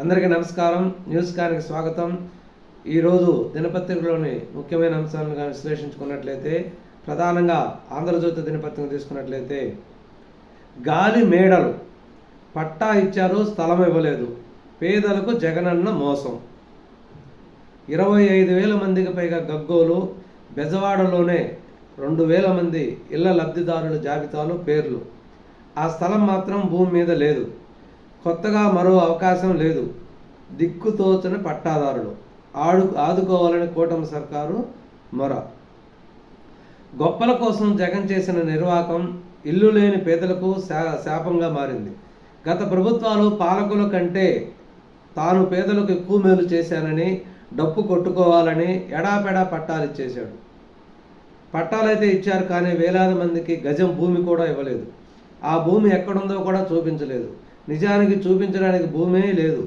అందరికీ నమస్కారం. న్యూస్ కానికి స్వాగతం. ఈరోజు దినపత్రికలోని ముఖ్యమైన అంశాలను కానీ విశ్లేషించుకున్నట్లయితే ప్రధానంగా ఆంధ్రజ్యోతి దినపత్రిక తీసుకున్నట్లయితే గాలి మేడలు పట్టా ఇచ్చారు స్థలం ఇవ్వలేదు. పేదలకు జగనన్న మోసం. ఇరవై ఐదు వేల మందికి పైగా గగ్గోలు బెజవాడలోనే రెండు వేల మంది ఇళ్ళ లబ్ధిదారుల జాబితాలో పేర్లు. ఆ స్థలం మాత్రం భూమి మీద లేదు. కొత్తగా మరో అవకాశం లేదు. దిక్కుతోచని పట్టాదారులు ఆడు ఆదుకోవాలని కూటమి సర్కారు మొర. గొప్పల కోసం జగన్ చేసిన నిర్వాహకం ఇల్లు లేని పేదలకు శా శాపంగా మారింది. గత ప్రభుత్వాలు పాలకుల కంటే తాను పేదలకు ఎక్కువ మేలు చేశానని డప్పు కొట్టుకోవాలని ఎడాపెడా పట్టాలు ఇచ్చేశాడు. పట్టాలైతే ఇచ్చారు కానీ వేలాది మందికి గజం భూమి కూడా ఇవ్వలేదు. ఆ భూమి ఎక్కడుందో కూడా చూపించలేదు. నిజానికి చూపించడానికి భూమే లేదు.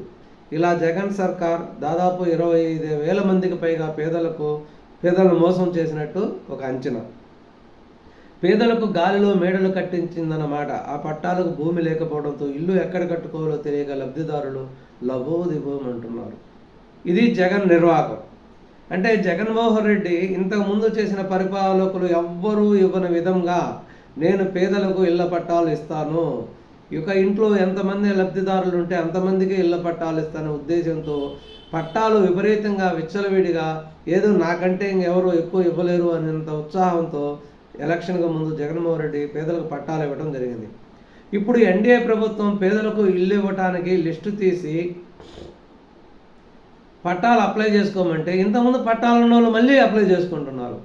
ఇలా జగన్ సర్కార్ దాదాపు ఇరవై ఐదు వేల మందికి పైగా పేదలకు పేదలను మోసం చేసినట్టు ఒక అంచనా. పేదలకు గాలిలో మేడలు కట్టించిందన్నమాట. ఆ పట్టాలకు భూమి లేకపోవడంతో ఇల్లు ఎక్కడ కట్టుకోవాలో తెలియక లబ్ధిదారులు లబోదిబోమంటున్నారు ఇది జగన్ నిర్వాహకం. అంటే జగన్మోహన్ రెడ్డి ఇంతకు ముందు చేసిన పరిపాలకులు ఎవ్వరూ ఇవ్వని విధంగా నేను పేదలకు ఇళ్ళ పట్టాలు ఇస్తాను. యొక్క ఇంట్లో ఎంతమంది లబ్ధిదారులు ఉంటే అంతమందికి ఇళ్ళ పట్టాలు ఇస్తానే ఉద్దేశంతో పట్టాలు విపరీతంగా విచ్చలవిడిగా ఏదో నాకంటే ఇంకెవరు ఎక్కువ ఇవ్వలేరు అనేంత ఉత్సాహంతో ఎలక్షన్కు ముందు జగన్మోహన్ రెడ్డి పేదలకు పట్టాలు ఇవ్వడం జరిగింది. ఇప్పుడు ఎన్డీఏ ప్రభుత్వం పేదలకు ఇల్లు ఇవ్వటానికి లిస్టు తీసి పట్టాలు అప్లై చేసుకోమంటే ఇంతకుముందు పట్టాలు ఉన్న వాళ్ళు మళ్ళీ అప్లై చేసుకుంటున్నారు.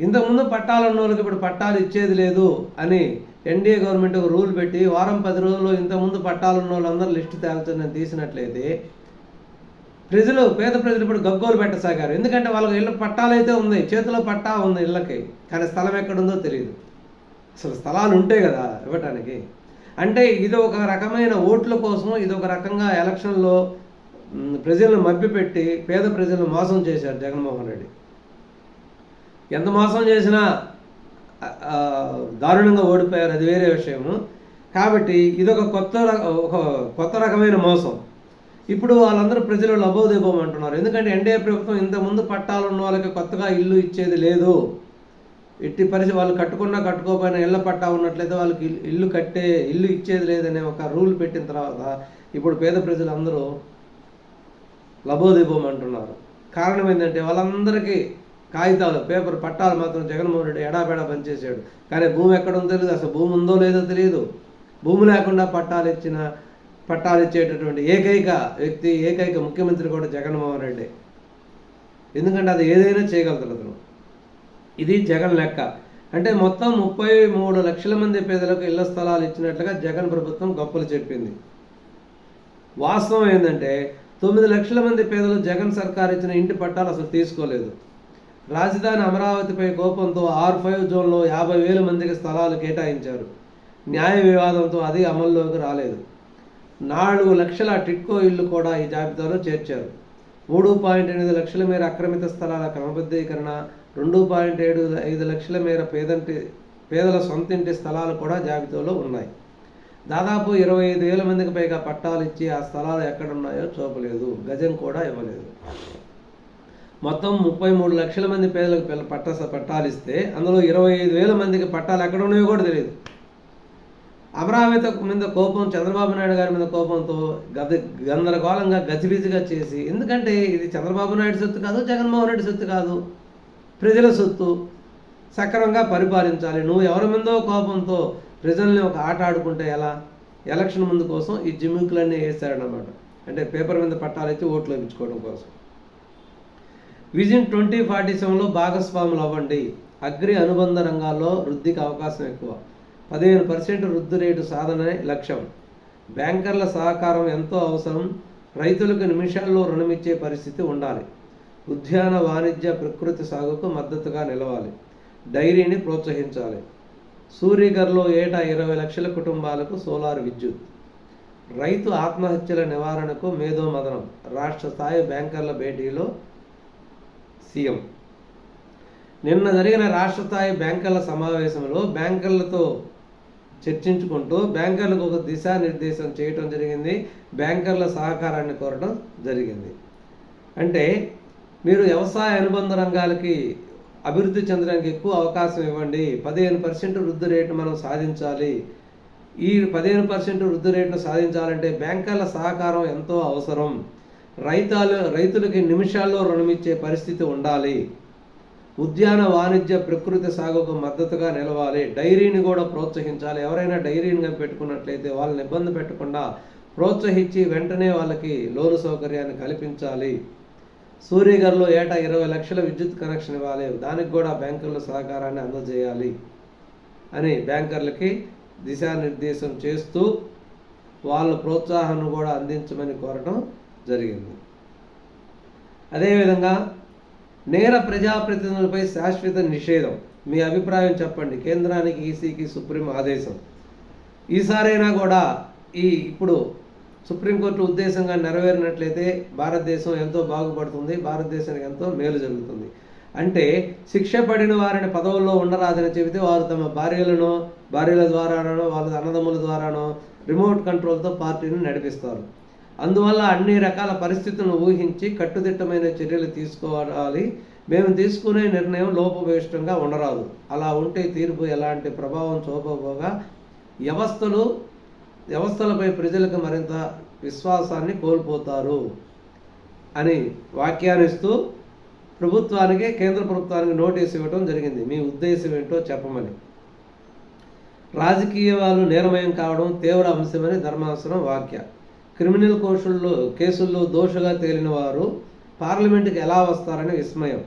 ఇంతకుముందు పట్టాలు ఉన్న వాళ్ళకి ఇప్పుడు పట్టాలు ఇచ్చేది లేదు అని ఎన్డీఏ గవర్నమెంట్ ఒక రూల్ పెట్టి వారం పది రోజుల్లో ఇంతకుముందు పట్టాలు ఉన్న వాళ్ళందరూ లిస్టు తేల్చని తీసినట్లయితే ప్రజలు పేద ప్రజలు ఇప్పుడు గగ్గోలు పెట్టసాగారు. ఎందుకంటే వాళ్ళకి ఇళ్ళ పట్టాలైతే ఉన్నాయి చేతిలో పట్టా ఉంది ఇళ్ళకి. కానీ స్థలం ఎక్కడుందో తెలియదు అసలు స్థలాలు ఉంటాయి కదా ఇవ్వటానికి. అంటే ఇది ఒక రకమైన ఓట్ల కోసం ఇది ఒక రకంగా ఎలక్షన్లో ప్రజలను మభ్యపెట్టి పేద ప్రజలను మోసం చేశారు జగన్మోహన్ రెడ్డి. ఎంత మోసం చేసినా దారుణంగా ఓడిపోయారు అది వేరే విషయము. కాబట్టి ఇది ఒక కొత్త ఒక కొత్త రకమైన మోసం. ఇప్పుడు వాళ్ళందరూ ప్రజలు లబోదిబోం అంటున్నారు. ఎందుకంటే ఎన్డీఏ ప్రభుత్వం ఇంతకుముందు పట్టాలు ఉన్న వాళ్ళకి కొత్తగా ఇల్లు ఇచ్చేది లేదు. ఎట్టి పరిస్థితి వాళ్ళు కట్టుకున్నా కట్టుకోకపోయినా ఇళ్ళ పట్టా ఉన్నట్లయితే వాళ్ళకి ఇల్లు- ఇల్లు కట్టే ఇల్లు ఇచ్చేది లేదనే ఒక రూల్ పెట్టిన తర్వాత ఇప్పుడు పేద ప్రజలందరూ లబోదిబోం అంటున్నారు. కారణం ఏంటంటే వాళ్ళందరికీ కాగితాలు పేపర్ పట్టాలు మాత్రం జగన్మోహన్ రెడ్డి ఎడాపెడా పనిచేశాడు. కానీ భూమి ఎక్కడ ఉందో తెలియదు అసలు భూమి ఉందో లేదో తెలియదు భూమి లేకుండా పట్టాలు ఇచ్చిన పట్టాలు ఇచ్చేటటువంటి ఏకైక వ్యక్తి ఏకైక ముఖ్యమంత్రి కూడా జగన్మోహన్ రెడ్డి. ఎందుకంటే అది ఏదైనా చేయగలుగుతాడు అతను. ఇది జగన్ లెక్క. అంటే మొత్తం ముప్పై మూడు లక్షల మంది పేదలకు ఇళ్ళ స్థలాలు ఇచ్చినట్లుగా జగన్ ప్రభుత్వం గొప్పలు చెప్పింది. వాస్తవం ఏంటంటే తొమ్మిది లక్షల మంది పేదలు జగన్ సర్కార్ ఇచ్చిన ఇంటి పట్టాలు అసలు తీసుకోలేదు. రాజధాని అమరావతిపై కోపంతో ఆర్ ఫైవ్ జోన్లో యాభై వేల మందికి స్థలాలు కేటాయించారు. న్యాయ వివాదంతో అది అమల్లోకి రాలేదు. నాలుగు లక్షల టిట్కో ఇల్లు కూడా ఈ జాబితాలో చేర్చారు. మూడు పాయింట్ ఎనిమిది లక్షల మేర ఆక్రమిత స్థలాల క్రమబద్ధీకరణ రెండు పాయింట్ ఏడు ఐదు లక్షల మేర పేదంటి పేదల సొంతింటి స్థలాలు కూడా జాబితాలో ఉన్నాయి. దాదాపు ఇరవై ఐదు వేల మందికి పైగా పట్టాలు ఇచ్చి ఆ స్థలాలు ఎక్కడున్నాయో చూపలేదు. గజం కూడా ఇవ్వలేదు. మొత్తం ముప్పై మూడు లక్షల మంది పేదలకు పిల్ల పట్ట పట్టాలు ఇస్తే అందులో ఇరవై ఐదు వేల మందికి పట్టాలు ఎక్కడ ఉన్నాయో కూడా తెలియదు. అమరావతి మీద కోపం చంద్రబాబు నాయుడు గారి మీద కోపంతో గద గందరగోళంగా గజిబిజిగా చేసి ఎందుకంటే ఇది చంద్రబాబు నాయుడు సొత్తు కాదు జగన్మోహన్ రెడ్డి సొత్తు కాదు. ప్రజల సొత్తు సక్రమంగా పరిపాలించాలి. నువ్వు ఎవరి మీదో కోపంతో ప్రజల్ని ఒక ఆట ఆడుకుంటే ఎలా? ఎలక్షన్ ముందు కోసం ఈ జిమ్మికులన్నీ వేస్తాడనమాట అంటే పేపర్ మీద పట్టాలు ఓట్లు వేయించుకోవడం కోసం. విజన్ ట్వంటీ ఫార్టీ సెవెన్లో భాగస్వాములు అవ్వండి. అగ్రి అనుబంధ రంగాల్లో వృద్ధికి అవకాశం ఎక్కువ. పదిహేను పర్సెంట్ వృద్ధి రేటు సాధనే లక్ష్యం. బ్యాంకర్ల సహకారం ఎంతో అవసరం. రైతులకు నిమిషాల్లో రుణమిచ్చే పరిస్థితి ఉండాలి. ఉద్యాన వాణిజ్య ప్రకృతి సాగుకు మద్దతుగా నిలవాలి. డైరీని ప్రోత్సహించాలి. సూర్యగర్లో ఏటా ఇరవై లక్షల కుటుంబాలకు సోలార్ విద్యుత్. రైతు ఆత్మహత్యల నివారణకు మేధోమదనం. రాష్ట్ర స్థాయి బ్యాంకర్ల భేటీలో సీఎం. నిన్న జరిగిన రాష్ట్ర స్థాయి బ్యాంకర్ల సమావేశంలో బ్యాంకర్లతో చర్చించుకుంటూ బ్యాంకర్లకు ఒక దిశానిర్దేశం చేయటం జరిగింది. బ్యాంకర్ల సహకారాన్ని కోరడం జరిగింది. అంటే మీరు వ్యవసాయ అనుబంధ రంగాలకి అభివృద్ధి చెందడానికి ఎక్కువ అవకాశం ఇవ్వండి. పదిహేను పర్సెంట్ వృద్ధి రేటు మనం సాధించాలి. ఈ పదిహేను పర్సెంట్ వృద్ధి రేటును సాధించాలంటే బ్యాంకర్ల సహకారం ఎంతో అవసరం. రైతాలు రైతులకి నిమిషాల్లో రుణమిచ్చే పరిస్థితి ఉండాలి. ఉద్యాన వాణిజ్య ప్రకృతి సాగుకు మద్దతుగా నిలవాలి. డైరీని కూడా ప్రోత్సహించాలి. ఎవరైనా డైరీని పెట్టుకున్నట్లయితే వాళ్ళని ఇబ్బంది పెట్టకుండా ప్రోత్సహించి వెంటనే వాళ్ళకి లోను సౌకర్యాన్ని కల్పించాలి. సూర్యగర్లో ఏటా ఇరవై లక్షల విద్యుత్ కనెక్షన్ ఇవ్వాలి. దానికి కూడా బ్యాంకుల సహకారాన్ని అందజేయాలి అని బ్యాంకర్లకి దిశానిర్దేశం చేస్తూ వాళ్ళ ప్రోత్సాహాన్ని కూడా అందించమని కోరటం జరిగింది. అదేవిధంగా నేర ప్రజాప్రతినిధులపై శాశ్వత నిషేధం. మీ అభిప్రాయం చెప్పండి. కేంద్రానికి ఈసీకి సుప్రీం ఆదేశం. ఈసారైనా కూడా ఈ ఇప్పుడు సుప్రీంకోర్టు ఉద్దేశంగా నెరవేరినట్లయితే భారతదేశం ఎంతో బాగుపడుతుంది. భారతదేశానికి ఎంతో మేలు జరుగుతుంది. అంటే శిక్ష పడిన వారిని పదవుల్లో ఉండరాదని చెబితే వారు తమ భార్యలను భార్యల ద్వారానో వాళ్ళ అన్నదమ్ముల ద్వారానో రిమోట్ కంట్రోల్తో పార్టీని నడిపిస్తారు. అందువల్ల అన్ని రకాల పరిస్థితులను ఊహించి కట్టుదిట్టమైన చర్యలు తీసుకోవాలి. మేము తీసుకునే నిర్ణయం లోపభూయిష్టంగా ఉండరాదు. అలా ఉంటే తీర్పు ఎలాంటి ప్రభావం చూపబోగా వ్యవస్థలు వ్యవస్థలపై ప్రజలకు మరింత విశ్వాసాన్ని కోల్పోతారు అని వ్యాఖ్యానిస్తూ ప్రభుత్వానికి కేంద్ర ప్రభుత్వానికి నోటీస్ ఇవ్వడం జరిగింది. మీ ఉద్దేశం ఏంటో చెప్పమని. రాజకీయాలు నేరమయం కావడం తీవ్ర అంశమని ధర్మాసనం వాక్య క్రిమినల్ కోషుల్లో కేసుల్లో దోషగా తేలిన వారు పార్లమెంటుకి ఎలా వస్తారని విస్మయం.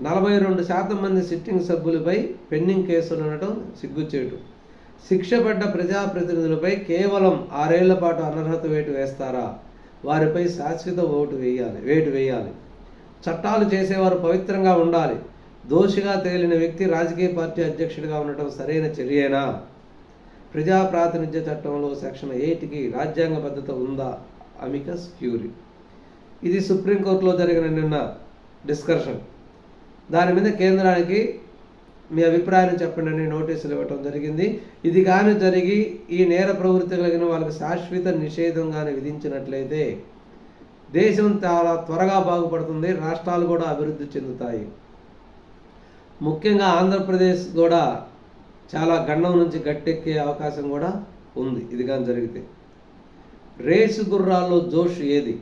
నలభై రెండు శాతం మంది సిట్టింగ్ సభ్యులపై పెండింగ్ కేసులు ఉండటం సిగ్గుచేటు. శిక్షపడ్డ ప్రజాప్రతినిధులపై కేవలం ఆరేళ్ళ పాటు అనర్హత వేటు వేస్తారా? వారిపై శాశ్వత ఓటు వేయాలి వేటు వేయాలి. చట్టాలు చేసేవారు పవిత్రంగా ఉండాలి. దోషిగా తేలిన వ్యక్తి రాజకీయ పార్టీ అధ్యక్షుడిగా ఉండటం సరైన చర్యేనా? ప్రజా ప్రాతినిధ్య చట్టంలో సెక్షన్ ఎయిట్కి రాజ్యాంగ భద్రత ఉందా? Amicus curiae. ఇది సుప్రీంకోర్టులో జరిగిన నిన్న డిస్కషన్ దాని మీద కేంద్రానికి మీ అభిప్రాయాన్ని చెప్పండి అని నోటీసులు ఇవ్వటం జరిగింది. ఇది కానీ జరిగి ఈ నేర ప్రవృత్తి కలిగిన వాళ్ళకి శాశ్వత నిషేధం కానీ విధించినట్లయితే దేశం చాలా త్వరగా బాగుపడుతుంది రాష్ట్రాలు కూడా అభివృద్ధి చెందుతాయి. ముఖ్యంగా ఆంధ్రప్రదేశ్ కూడా చాలా గండం నుంచి గట్టెక్కే అవకాశం కూడా ఉంది. ఇది కానీ జరిగితే రేసు గుర్రాల్లో జోష్ ఏది?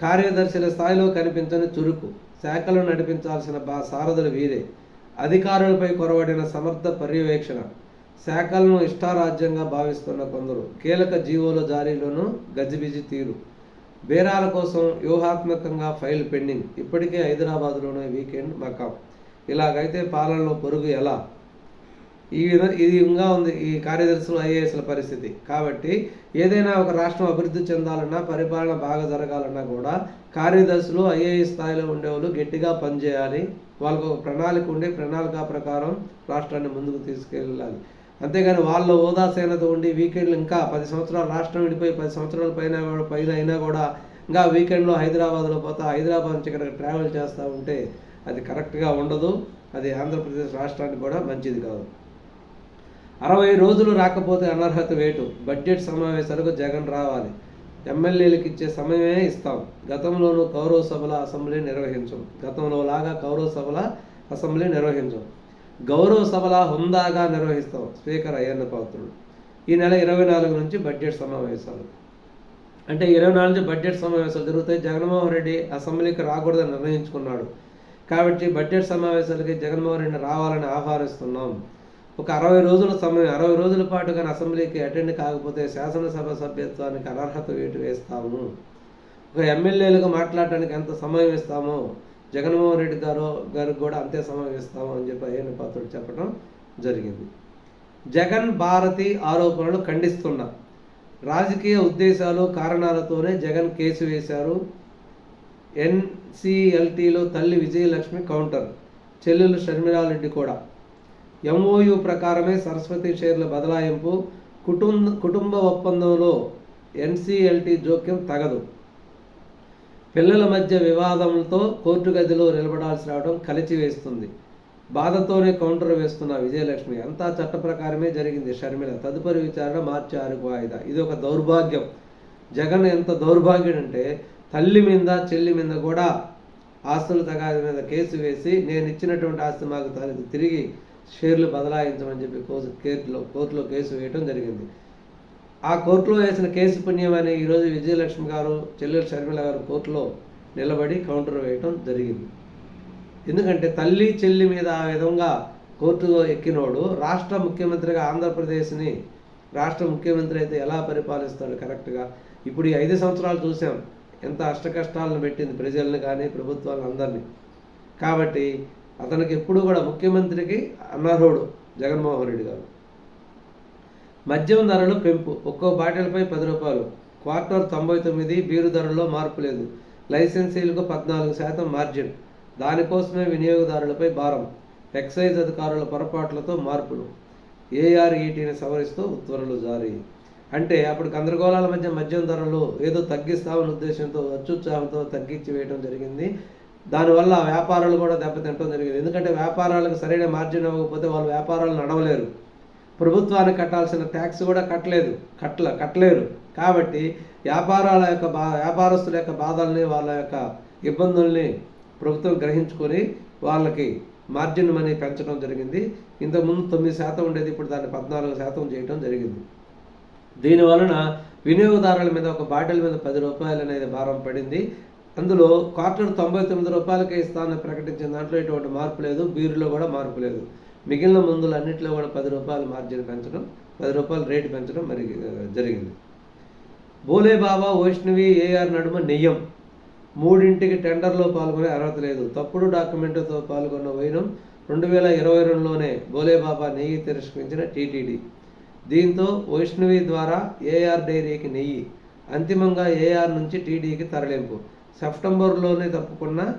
కార్యదర్శుల స్థాయిలో కనిపించని చురుకు శాఖలు నడిపించాల్సిన బా సారథులు వీరే. అధికారులపై కొరవడిన సమర్థ పర్యవేక్షణ శాఖలను ఇష్టారాజ్యంగా భావిస్తున్న కొందరు. కీలక జీవోల జారీలోనూ గజిబిజి తీరు. బేరాల కోసం వ్యూహాత్మకంగా ఫైల్ పెండింగ్. ఇప్పటికే హైదరాబాద్లోనే వీకెండ్ మకాం. ఇలాగైతే పాలనలో పొరుగు ఎలా? ఈ విధ ఇది ఇంకా ఉంది ఈ కార్యదర్శులు ఐఏఎస్ల పరిస్థితి. కాబట్టి ఏదైనా ఒక రాష్ట్రం అభివృద్ధి చెందాలన్నా పరిపాలన బాగా జరగాలన్నా కూడా కార్యదర్శులు ఐఏఎస్ స్థాయిలో ఉండేవాళ్ళు గట్టిగా పనిచేయాలి. వాళ్ళకు ఒక ప్రణాళిక ఉండి ప్రణాళిక ప్రకారం రాష్ట్రాన్ని ముందుకు తీసుకెళ్ళాలి. అంతేగాని వాళ్ళ ఉదాసీనత ఉండి వీకెండ్లు ఇంకా పది సంవత్సరాలు రాష్ట్రం విడిపోయి పది సంవత్సరాల పైన పైన అయినా కూడా ఇంకా వీకెండ్లో హైదరాబాద్లో పోతా హైదరాబాద్ నుంచి ఇక్కడ ట్రావెల్ చేస్తూ ఉంటే అది కరెక్ట్గా ఉండదు. అది ఆంధ్రప్రదేశ్ రాష్ట్రానికి కూడా మంచిది కాదు. అరవై రోజులు రాకపోతే అనర్హత వేటు. బడ్జెట్ సమావేశాలకు జగన్ రావాలి. ఎమ్మెల్యేలకు ఇచ్చే సమయమే ఇస్తాం. గతంలోనూ కౌరవ సభల అసెంబ్లీ నిర్వహించం. గతంలో లాగా కౌరవ సభల అసెంబ్లీ నిర్వహించం. గౌరవ సభల హుందాగా నిర్వహిస్తాం స్పీకర్ అయ్యన్న పాత్రుడు. ఈ నెల ఇరవై నాలుగు నుంచి బడ్జెట్ సమావేశాలు. అంటే ఇరవై నాలుగు నుంచి బడ్జెట్ సమావేశాలు జరుగుతాయి. జగన్మోహన్ రెడ్డి అసెంబ్లీకి రాకూడదని నిర్ణయించుకున్నాడు. కాబట్టి బడ్జెట్ సమావేశాలకి జగన్మోహన్ రెడ్డి రావాలని ఆహ్వానిస్తున్నాం. ఒక అరవై రోజుల సమయం అరవై రోజుల పాటు కానీ అసెంబ్లీకి అటెండ్ కాకపోతే శాసనసభ సభ్యత్వానికి అనర్హత వేటు వేస్తాము? ఒక ఎమ్మెల్యేలకు మాట్లాడటానికి ఎంత సమయం ఇస్తామో? జగన్మోహన్ రెడ్డి గారు గారికి కూడా అంతే సమయం ఇస్తాము అని చెప్పి అయ్యన్న పాత్రుడు చెప్పడం జరిగింది. జగన్ భారతి ఆరోపణలు ఖండిస్తున్న. రాజకీయ ఉద్దేశాలు కారణాలతోనే జగన్ కేసు వేశారు. ఎన్సిఎల్టీలో తల్లి విజయలక్ష్మి కౌంటర్ చెల్లెలు షర్మిలారెడ్డి కూడా. ఎంఓయు ప్రకారమే సరస్వతి షేర్ల బదలాయింపు కుటుంబ కుటుంబ ఒప్పందంలో ఎన్సిఎల్టీ జోక్యం తగదు. పిల్లల మధ్య వివాదంతో కోర్టు గదిలో నిలబడాల్సి రావడం కలిచివేస్తుంది. బాధతోనే కౌంటర్ వేస్తున్న విజయలక్ష్మి అంతా చట్ట ప్రకారమే జరిగింది. షర్మిల తదుపరి విచారణ మార్చి ఆరుకు వాయిదా. ఇది ఒక దౌర్భాగ్యం. జగన్ ఎంత దౌర్భాగ్యుడంటే తల్లి మీద చెల్లి మీద కూడా ఆస్తుల తగాది మీద కేసు వేసి నేను ఇచ్చినటువంటి ఆస్తి మాకు తిరిగి షేర్లు బదలాయించమని చెప్పి కోర్టు కేసులో కోర్టులో కేసు వేయడం జరిగింది. ఆ కోర్టులో వేసిన కేసు పుణ్యమని ఈరోజు విజయలక్ష్మి గారు చెల్లెలు షర్మిల గారు కోర్టులో నిలబడి కౌంటర్ వేయటం జరిగింది. ఎందుకంటే తల్లి చెల్లి మీద ఆ విధంగా కోర్టులో ఎక్కినోడు రాష్ట్ర ముఖ్యమంత్రిగా ఆంధ్రప్రదేశ్ని రాష్ట్ర ముఖ్యమంత్రి అయితే ఎలా పరిపాలిస్తాడు కరెక్ట్గా? ఇప్పుడు ఈ ఐదు సంవత్సరాలు చూసాం ఎంత అష్టకష్టాలను పెట్టింది ప్రజల్ని కానీ ప్రభుత్వాలను అందరినీ. కాబట్టి అతనికి ఎప్పుడు కూడా ముఖ్యమంత్రికి అనర్హుడు జగన్మోహన్ రెడ్డి గారు. మద్యం ధరలు పెంపు ఒక్కో బాటిల్పై పది రూపాయలు. క్వార్టర్ తొంభై తొమ్మిది బీరు ధరల్లో మార్పు లేదు. లైసెన్సీలకు పద్నాలుగు శాతం మార్జిన్. దానికోసమే వినియోగదారులపై భారం. ఎక్సైజ్ అధికారుల పొరపాట్లతో మార్పులు. ఏఆర్ఈటీని సవరిస్తూ ఉత్తర్వులు జారీ. అంటే అప్పుడు గందరగోళాల మధ్య మద్యం ధరలు ఏదో తగ్గిస్తామన్న ఉద్దేశంతో అత్యుత్సాహంతో తగ్గించి వేయడం జరిగింది. దానివల్ల వ్యాపారాలు కూడా దెబ్బతింటడం జరిగింది. ఎందుకంటే వ్యాపారాలకు సరైన మార్జిన్ ఇవ్వకపోతే వాళ్ళు వ్యాపారాలు నడవలేరు. ప్రభుత్వానికి కట్టాల్సిన ట్యాక్స్ కూడా కట్టలేదు. కట్టల కట్టలేరు. కాబట్టి వ్యాపారాల యొక్క బా వ్యాపారస్తుల యొక్క బాధల్ని వాళ్ళ యొక్క ఇబ్బందుల్ని ప్రభుత్వం గ్రహించుకొని వాళ్ళకి మార్జిన్ మనీ పెంచడం జరిగింది. ఇంతకుముందు తొమ్మిది శాతం ఉండేది ఇప్పుడు దాన్ని పద్నాలుగు శాతం చేయడం జరిగింది. దీని వలన వినియోగదారుల మీద ఒక బాటిల్ మీద పది రూపాయలు అనేది భారం పడింది. అందులో క్వార్టర్ తొంభై తొమ్మిది రూపాయలకే ఇస్తానని ప్రకటించిన దాంట్లో ఎటువంటి మార్పు లేదు బీరులో కూడా మార్పు లేదు. మిగిలిన మందులు అన్నింటిలో కూడా పది రూపాయలు మార్జిన్ పెంచడం పది రూపాయలు రేటు పెంచడం మరి జరిగింది. బోలే బాబా వైష్ణవి ఏఆర్ నడుమ నెయ్యం. మూడింటికి టెండర్లో పాల్గొనే అర్హత లేదు. తప్పుడు డాక్యుమెంట్తో పాల్గొన్న వైనం రెండు వేల ఇరవై రెండులోనే బోలేబాబా నెయ్యి తిరస్కరించిన టీటీడీ. దీంతో వైష్ణవి ద్వారా ఏఆర్ డైరీకి నెయ్యి అంతిమంగా ఏఆర్ నుంచి టీడీకి తరలింపు. సెప్టెంబర్లోనే తప్పుకున్న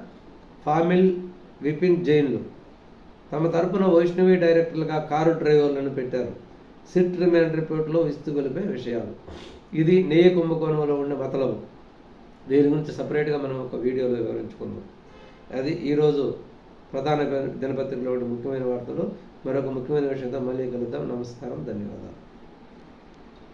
ఫామిల్ విపిన్ జైన్లు. తమ తరపున వైష్ణవి డైరెక్టర్లుగా కారు డ్రైవర్లను పెట్టారు. సిట్ రిమాండ్ రిపోర్ట్లో విస్తుగొలిపే విషయాలు. ఇది నెయ్యి కుంభకోణంలో ఉండే మతలబు దీని గురించి సపరేట్గా మనం ఒక వీడియోలో వివరించుకుందాం. అది ఈరోజు ప్రధాన దినపత్రికలో ముఖ్యమైన వార్తలు. మరొక ముఖ్యమైన విషయంతో మళ్ళీ కలుద్దాం. నమస్కారం. ధన్యవాదాలు.